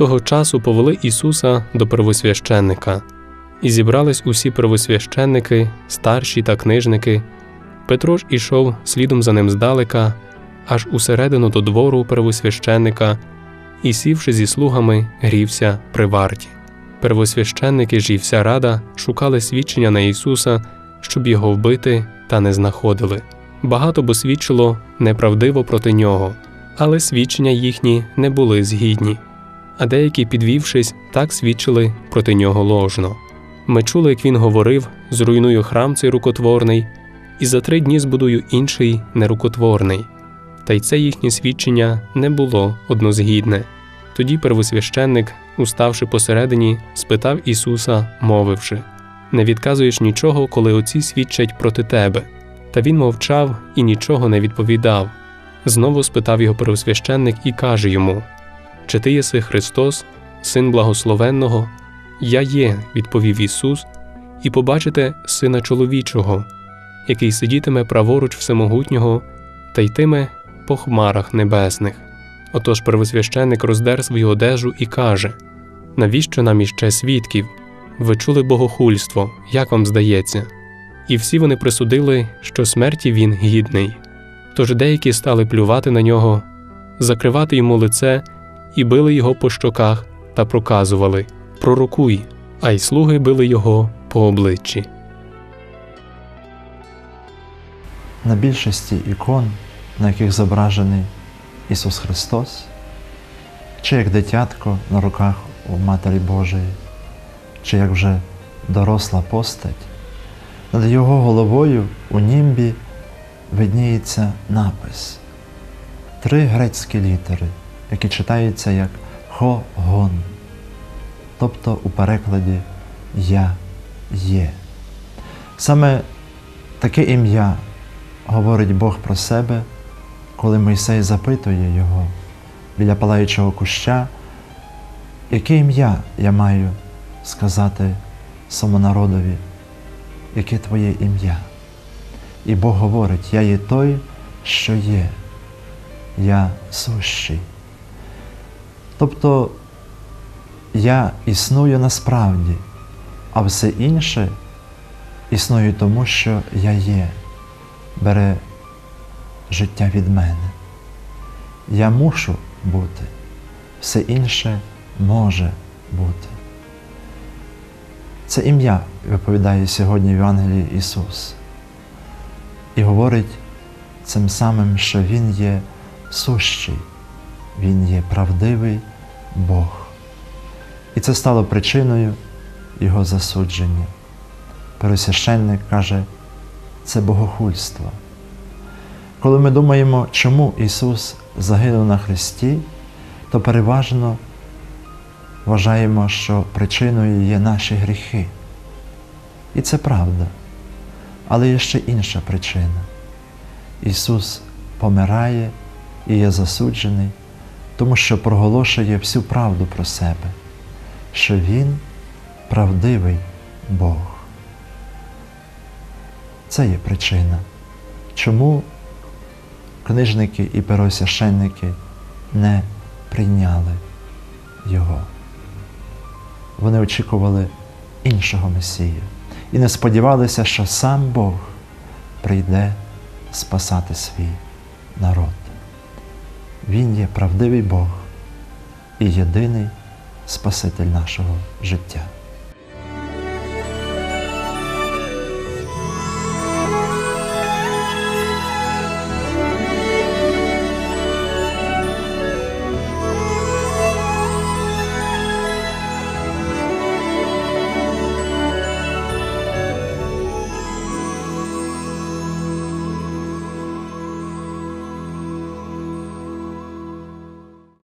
Того часу повели Ісуса до первосвященника, і зібрались усі первосвященники, старші та книжники. Петро ж ішов слідом за ним здалека, аж усередину до двору первосвященника, і, сівши зі слугами, грівся при варті. Первосвященники ж і вся рада шукали свідчення на Ісуса, щоб його вбити, та не знаходили. Багато бо свідчило неправдиво проти нього, але свідчення їхні не були згідні. А деякі, підвівшись, так свідчили проти нього ложно. Ми чули, як він говорив: зруйную храм цей рукотворний, і за три дні збудую інший нерукотворний. Та й це їхнє свідчення не було однозгідне. Тоді первосвященник, уставши посередині, спитав Ісуса, мовивши: Не відказуєш нічого, коли оці свідчать проти тебе. Та він мовчав і нічого не відповідав. Знову спитав його первосвященник і каже йому: Чи ти єси Христос, Син благословенного? Я є, відповів Ісус, і побачите Сина чоловічого, який сидітиме праворуч Всемогутнього та йтиме по хмарах небесних. Отож первосвященник роздер свою одежу і каже: Навіщо нам іще свідків? Ви чули богохульство, як вам здається? І всі вони присудили, що смерті він гідний. Тож деякі стали плювати на нього, закривати йому лице і били його по щоках та проказували Пророкуй, а й слуги били його по обличчі. На більшості ікон, на яких зображений Ісус Христос, чи як дитятко на руках у Матері Божої, чи як вже доросла постать, над його головою у німбі видніється напис, три грецькі літери, які читаються як Хо-гон, тобто у перекладі Я є. Саме таке ім'я говорить Бог про себе, коли Мойсей запитує його біля палаючого куща, яке ім'я я маю сказати самонародові, яке твоє ім'я? І Бог говорить, я є той, що є, я сущий. Тобто я існую насправді, а все інше існує тому, що я є, бере життя від мене. Я мушу бути, все інше може бути. Це ім'я виповідає сьогодні в Євангелії Ісус. І говорить цим самим, що Він є сущий, Він є правдивий Бог. І це стало причиною Його засудження. Пересвященник каже, це богохульство. Коли ми думаємо, чому Ісус загинув на Христі, то переважно вважаємо, що причиною є наші гріхи. І це правда. Але є ще інша причина. Ісус помирає і є засуджений, тому що проголошує всю правду про себе, що Він правдивий Бог. Це є причина, чому книжники і первосвященники не прийняли Його. Вони очікували іншого Месія і не сподівалися, що сам Бог прийде спасати свій народ. Він є правдивий Бог і єдиний Спаситель нашого життя.